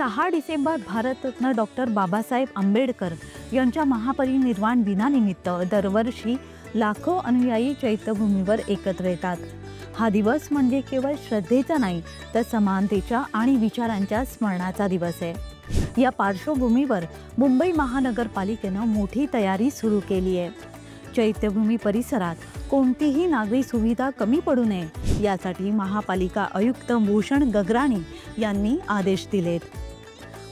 सहा December Bharat Ratna doctor Babasaheb Ambedkar यांच्या महापरिनिर्वाण दिनानिमित्त दरवर्षी लाखो अनुयायी चैत्यभूमीवर एकत्र येतात. हा दिवस म्हणजे केवळ श्रद्धेचा नाही तर समानतेच्या आणि विचारांच्या स्मरणाचा दिवस आहे. या पार्श्वभूमीवर मुंबई महानगरपालिकेनं मोठी तयारी सुरू केली आहे. चैत्यभूमी परिसरात कोणतीही नागरी सुविधा कमी पडू नये. यासाठी महापालिका आयुक्त भूषण गगराणी यांनी आदेश दिलेत.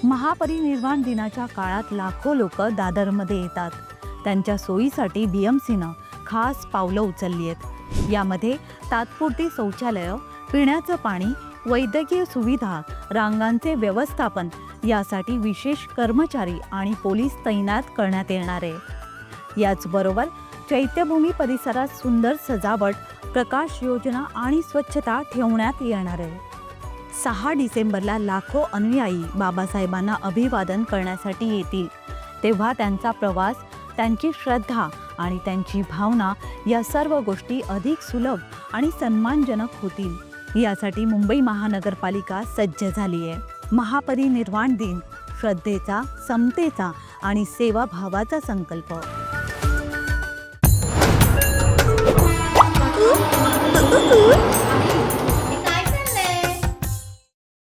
महापरिनिर्वाण दिनाच्या काळात लाखो लोक दादरमध्ये येतात. त्यांच्या सोयीसाठी बी एम सीनं खास पावलं उचलली आहेत यामध्ये तात्पुरती शौचालयं पिण्याचं पाणी वैद्यकीय सुविधा रांगांचे व्यवस्थापन यासाठी विशेष कर्मचारी आणि पोलीस तैनात करण्यात येणार आहे. याचबरोबर चैत्यभूमी परिसरात सुंदर सजावट प्रकाश योजना आणि स्वच्छता ठेवण्यात येणार आहे. सहा डिसेंबरला लाखो अनुयायी बाबासाहेबांना अभिवादन करण्यासाठी येतील. तेव्हा त्यांचा प्रवास त्यांची श्रद्धा आणि त्यांची भावना या सर्व गोष्टी अधिक सुलभ आणि सन्मानजनक होतील. यासाठी मुंबई महानगरपालिका सज्ज झाली आहे. महापरिनिर्वाण दिन श्रद्धेचा समतेचा आणि सेवाभावाचा संकल्प.